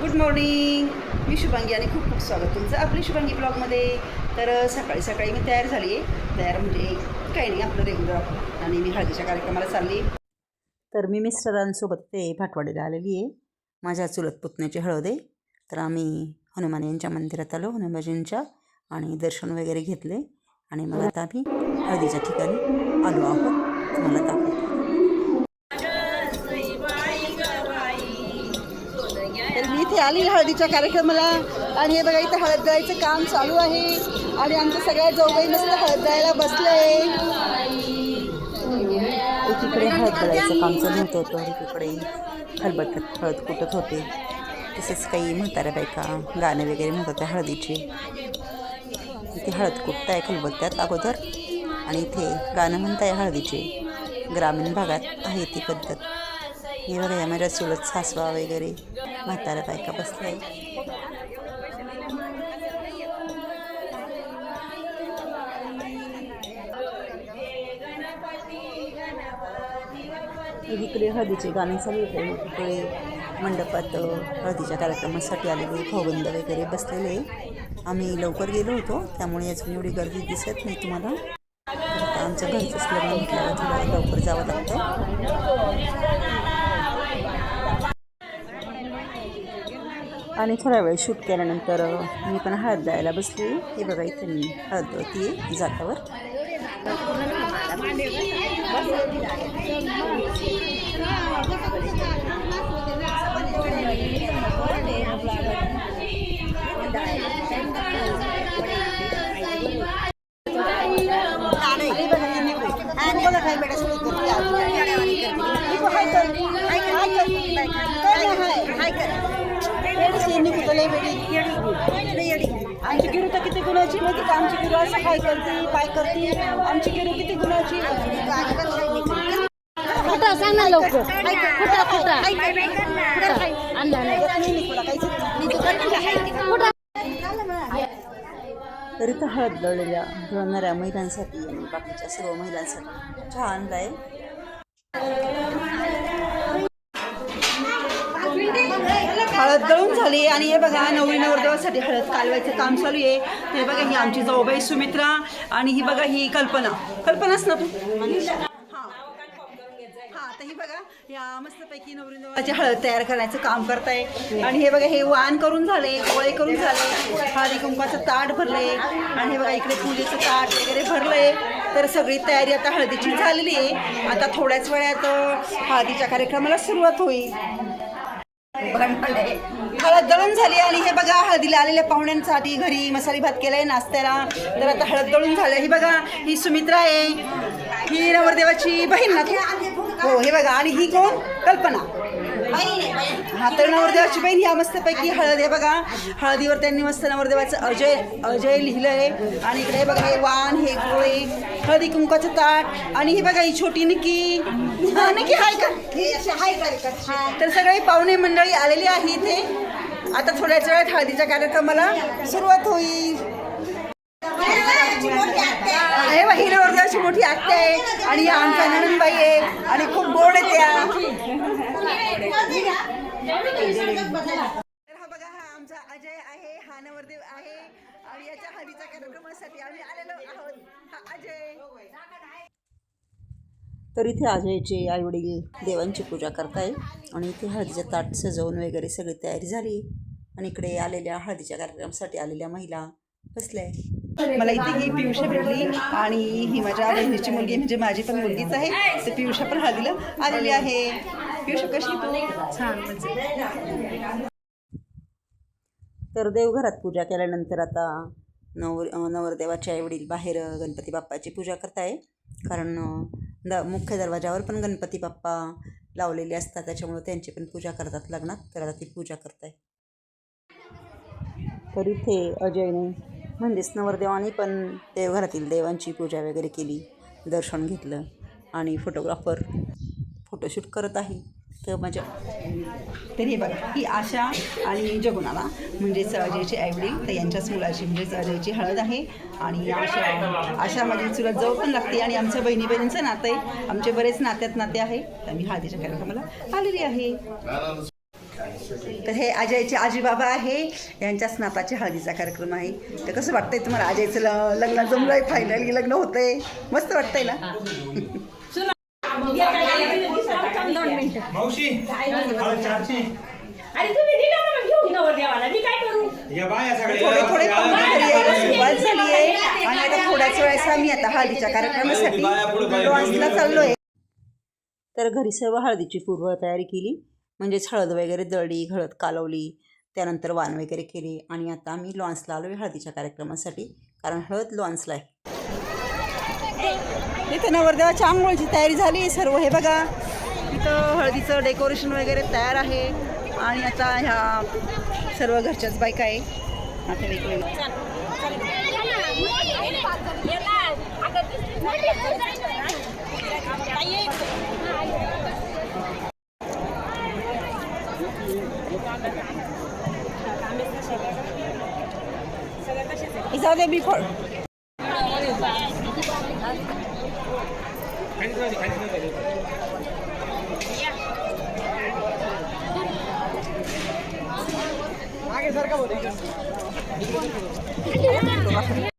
Good morning मी शुभांगी आणि खूप खूप स्वागत तुमचं आपली शुभांगी ब्लॉगमध्ये तर सकाळी सकाळी मी तयार झाली आहे. तयार म्हणजे काही नाही आपलं रेग्युलर आणि मी हळदीच्या कार्यक्रमाला चालली तर मी मिस्टरांसोबत ते भाटवाडीला आलेली आहे. माझ्या चुलत पुतण्याची हळद आहे. तर आम्ही हनुमान यांच्या मंदिरात आलो हनुमानजींच्या आणि दर्शन वगैरे घेतले. आणि मग आता आम्ही हळदीच्या ठिकाणी आलो आहोत. तुम्हाला दाखवतो. आली हळदीच्या कार्यक्रमाला. आणि हे बघा इथं हळद दळायचं काम चालू आहे. आणि आमच्या सगळ्या जोगाई मस्त हळद दळायला आहे एकीकडे हळद दळायचं काम चालू होतं होतं एकीकडे खलबत्त्यात हळद कुटत होते. तसेच काही म्हाताऱ्या बायका गाणे वगैरे म्हणत होत्या हळदीचे. इथे हळद कुटताय खलबत्त्यात अगोदर. आणि इथे गाणं म्हणताय हळदीचे. ग्रामीण भागात आहे ती पद्धत. हे बघा या माझ्या चुलत सासवा वगैरे. म्हाताऱ्या बायका बसल्या. इकडे हळदीचे गाणे चालू होते. इकडे मंडपात हळदीच्या कार्यक्रमासाठी आलेले भाऊबंद वगैरे बसलेले. आम्ही लवकर गेलो होतो. त्यामुळे अजून एवढी गर्दी दिसत नाही तुम्हाला. आमचं घरचंच लग्न म्हटल्यावर थोडं लवकर जावं लागतं. आणि थोडा वेळ शूट केल्यानंतर मी पण हळद द्यायला बसली. हे बघा इथे मी हळद दळती जातावर. आमची गिरू तर किती गुणाची माहिती का? आमची गिरू असं काय करते काय करते. आमची गिरू किती गुणाची? कुठं सांग ना लवकर. कुठं कुठं आणला नाही. कुठं तर इथं हळद दळलेल्या दळणाऱ्या महिलांसाठी आणि बाकीच्या सर्व महिलांसाठी चहा आणलाय हळद दळून झाली आणि हे बघा नवरी नवरदेवासाठी हळद कालवायचं काम चालू आहे. हे बघा ही आमची जाऊबाई सुमित्रा आणि ही बघा ही कल्पना. कल्पनाच ना तू? हां. तर ही बघा या मस्तपैकी नवरी नवराची हळद तयार करण्याचं काम करताय. आणि हे बघा हे वाण करून झाले गोळे करून झाले. हळदी कुंकाचं ताट भरले आणि हे बघा इकडे पूजेचं ताट वगैरे भरलंय. तर सगळी तयारी आता हळदीची झालेली आहे. आता थोड्याच वेळात हळदीच्या कार्यक्रमाला सुरुवात होईल. हळद दळून झाली आणि हे बघा हळदीला आलेल्या पाहुण्यांसाठी घरी मसाले भात केलाय नाश्त्याला. तर आता हळद दळून झालं. ही बघा ही सुमित्रा आहे. ही नवरदेवाची बहीण ना हो हे बघा. आणि ही कोण? कल्पना. हा तर नवरदेवाची बहीण ह्या मस्तपैकी हळद आहे बघा. हळदीवर त्यांनी मस्त नवरदेवाचं अजय अजय लिहिलंय. आणि इकडे हे बघा हे वाण हे गोळे हळदी कुंकाचं ताट. आणि ही बघा ही छोटी निकी. हा, निकी हाय का हा, तर सगळे पाहुणे मंडळी आलेली आहे इथे. आता थोड्याच वेळात हळदीच्या कार्यक्रमाला सुरुवात होईल. ही नवरदेवाची मोठी आत्या आहे. आणि आमच्या नंदबाई आहे. आणि खूप गोड आहे त्या. तर हा बघा हा आमचा अजय आहे हा नवरदेव आहे आणि याच्या हळदीच्या कार्यक्रमासाठी आम्ही आलेलो आहोत. हा अजय. तर इथे अजयचे आई वडील देवांची पूजा करताय आणि इथे हळदीचं ताट सजवून वगैरे सगळी तयारी झाली. आणि इकडे आलेल्या हळदीच्या कार्यक्रमासाठी आलेल्या महिला बसल्या मला इथे ही पियुषा भेटली आणि ही माझ्या बहिणीची मुलगी म्हणजे माझी पण मुलगीच आहे तर पियुषा पण हळदीला आलेली आहे. पियुष कशी तू? छान तर देवघरात पूजा केल्यानंतर आता नवर नवरदेवाचे आईवडील बाहेर गणपती बाप्पाची पूजा करताय. कारण द मुख्य दरवाजावर पण गणपती बाप्पा लावलेले असतात. त्याच्यामुळे त्यांची पण पूजा करतात लग्नात. तर आता ती पूजा करताय. तर इथे अजयने म्हणजेच नवरदेवाने पण देवघरातील देवांची पूजा वगैरे केली. दर्शन घेतलं आणि फोटोग्राफर फोटोशूट करत आहे. तर माझ्या तर हे बघा ही आशा आणि जगुणाला म्हणजेच अजयचे आईवडी तर यांच्याच मुलाची म्हणजेच अजयची हळद आहे. आणि आशा आशा माझी चुलत जाऊ पण लागते. आणि आमच्या बहिणी बहिणींचं नातं आहे. आमचे बरेच नात्यात नाते आहे. तर मी हळदीच्या कार्यक्रमाला आलेली आहे. तर हे अजयचे आजीबाबा आहे. यांच्याच नाताचे हळदीचा कार्यक्रम आहे. तर कसं वाटतंय तुम्हाला अजयचं ल लग्न जमलंय? फायनली लग्न होतंय. मस्त वाटतंय ना? मावशी हळद चारशे. अरे तुम्ही दिला ना मग घेऊन नवरदेवाला मी काय करू? या बाया थोडे सगळ्या थोडे पाहुणे घरी यायला सुरुवात झाली आहे आणि आता थोड्याच वेळेस आम्ही आता हळदीच्या कार्यक्रमासाठी लॉन्सला चाललोय. तर घरी सर्व हळदीची पूर्व तयारी केली. म्हणजेच हळद वगैरे दळली हळद कालवली त्यानंतर वाण वगैरे केले. आणि आता आम्ही लॉन्सला आलो आहे हळदीच्या कार्यक्रमासाठी कारण हळद लॉन्सला आहे. इथं नवरदेवाची आंघोळीची तयारी झाली. आहे सर्व हे बघा. इथं हळदीचं डेकोरेशन वगैरे तयार आहे. आणि आता ह्या सर्व घरच्याच बायका आहे. आता वेगवेगळ्या जाऊ दे मी फळ 結構、やめるのばかり。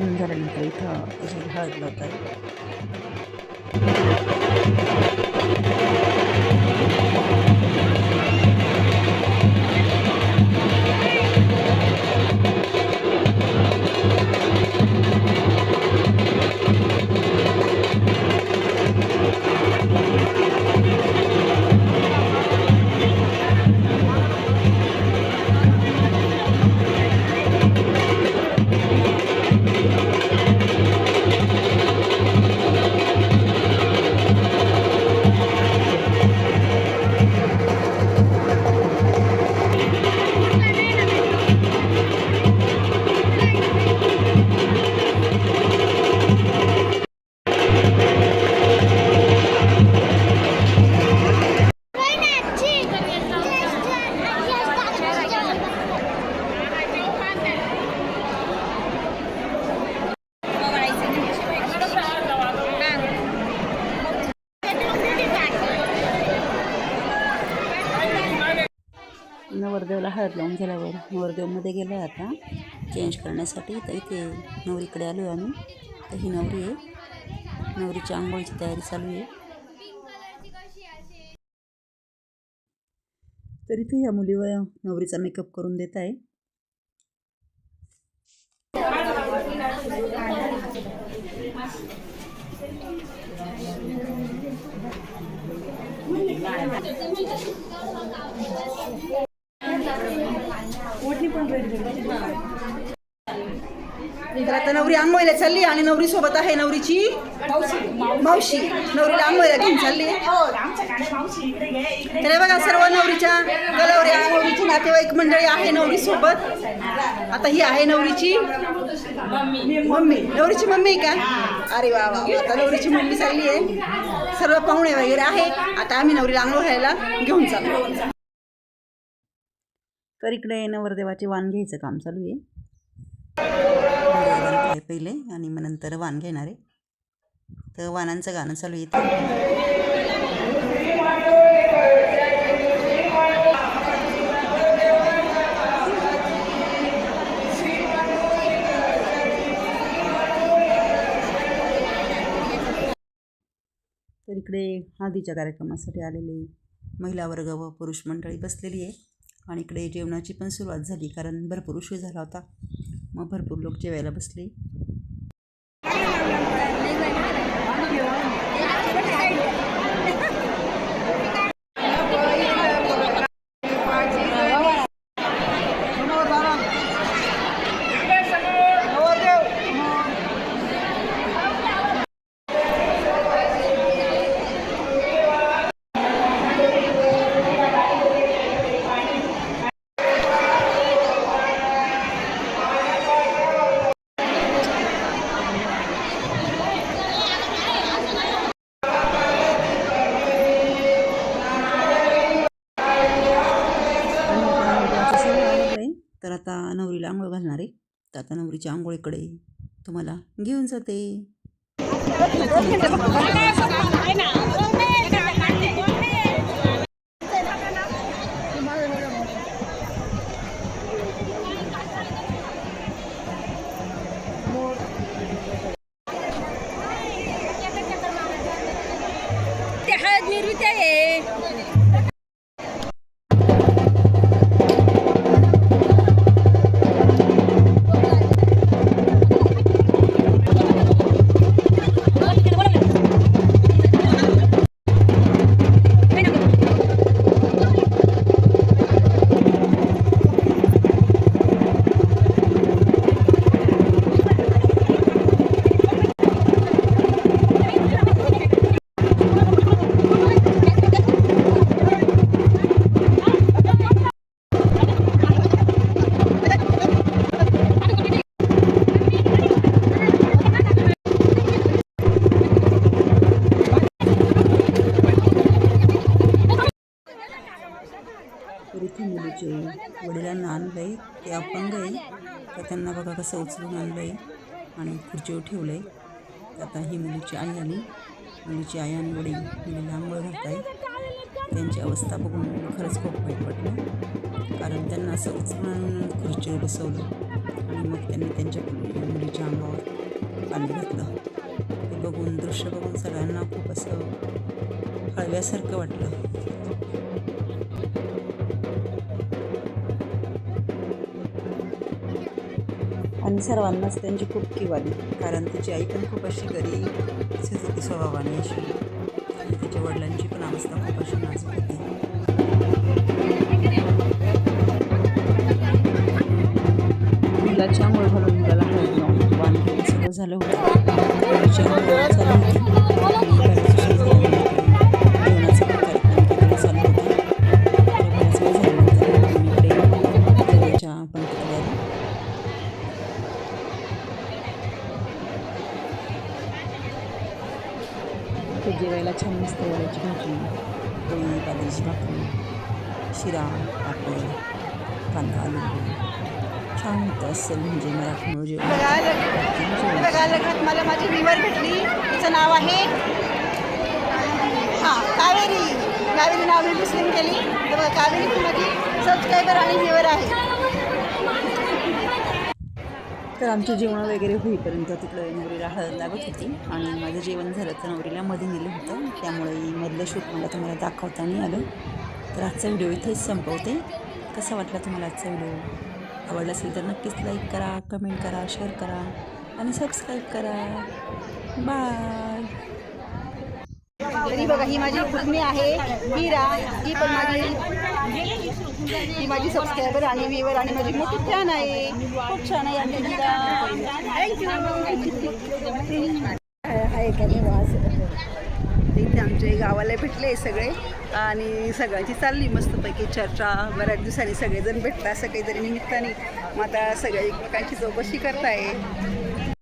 आंघोळ घालून झाल्यानंतर इथं त्याची हळद लावत आहे हळद लावून झाल्यावर नवरदेवमध्ये गेलो आहे आता. चेंज करण्यासाठी तर इथे नवरीकडे आलो आहे आम्ही. तर ही नवरी आहे. नवरीच्या आंघोळीची तयारी चालू आहे. तर इथे या मुलीवर नवरीचा मेकअप करून देत आहे तर आता नवरी आंघोळीला चालली आणि नवरी सोबत आहे नवरीची मावशी. नवरीला आंघोळीला घेऊन चालली तर हे बघा सर्व नवरीच्या गलवऱ्या नवरीची नातेवाईक मंडळी आहे नवरी सोबत. आता ही आहे नवरीची मम्मी. नवरीची मम्मी आहे का? अरे वा. आता नवरीची मम्मी चालली आहे. सर्व पाहुणे वगैरे आहे. आता आम्ही नवरीला आंघोळ घ्यायला घेऊन चाललो. तर इकडे नवरदेवाचे वाण घ्यायचं काम चालू आहे. आहे पहिले आणि मग नंतर वाण घेणार आहे. तर वाणांचं गाणं चालू आहे तर इकडे हळदीच्या कार्यक्रमासाठी आलेले महिला वर्ग व पुरुष मंडळी बसलेली आहे. आणि इकडे जेवणाची पण सुरुवात झाली कारण भरपूर उशीर झाला होता. मग भरपूर लोक जेवायला बसले तर आता नवरीला आंघोळ घालणार आहे तर आता नवरीच्या आंघोळीकडे तुम्हाला घेऊन जाते. more त्यांना बघा कसं उचलून आणलं आहे आणि खुर्चीवर ठेवलं आहे आता ही मुलीची आई आली. मुलीची आई आणि वडील मुलीला आंघोळ घालत आहे त्यांची अवस्था बघून खरंच खूप वाईट वाटलं. कारण त्यांना असं उचलून आणून खुर्चीवर बसवलं आणि मग त्यांनी त्यांच्या मुलीच्या अंगावर पाणी घातलं. हे बघून दृश्य बघून सगळ्यांना खूप असं हळव्यासारखं वाटलं. सर्वांनाच त्यांची खूप कीव आली. कारण तिची आई पण खूप अशी गरीब तसेच होती स्वभावाने अशी आणि तिच्या वडिलांची पण अवस्था खूप अशी नाजूक होती. मुलाच्या आंघोळ म्हणून मुलाला हळद लावून वाण सगळं झालं होतं. पापड कांदा आलू छान होतं असेल म्हणजे मराठमोळं जेवण बघा लग्नात मला माझी निवड भेटली तिचं नाव आहे हां कावेरी कावेरी नाव मी मुस्लिम केली तर बघा कावेरी ही माझी सबस्क्रायबर आणि व्ह्युअर आहे तर आमचं जेवण वगैरे होईपर्यंत तिकडं नवरीला हळद लागत होती आणि माझं जेवण झालं तर नवरीला मध्ये नेलं होतं. त्यामुळे मधलं शूट मला तुम्हाला दाखवता नाही आलं. तर आजचा व्हिडिओ इथेच संपवते. कसा वाटला तुम्हाला आजचा व्हिडिओ? आवडला असेल तर नक्कीच लाईक करा कमेंट करा शेअर करा आणि सबस्क्राईब करा. बाय तरी बघा ही माझी पुतणी आहे मीरा. ही पण माझी ही माझी सबस्क्रायबर आणि व्ह्युअर आणि माझी मोठी फॅन आहे. खूप छान आहे आमची मीरा आहे का नाही वास इथे आमच्या गावाला भेटले सगळे. आणि सगळ्यांची चालली मस्तपैकी चर्चा. बऱ्याच दिवसांनी सगळेजण भेटतात सगळेजण निमित्ताने. मग आता सगळ्या एकमेकांची चौकशी करताय.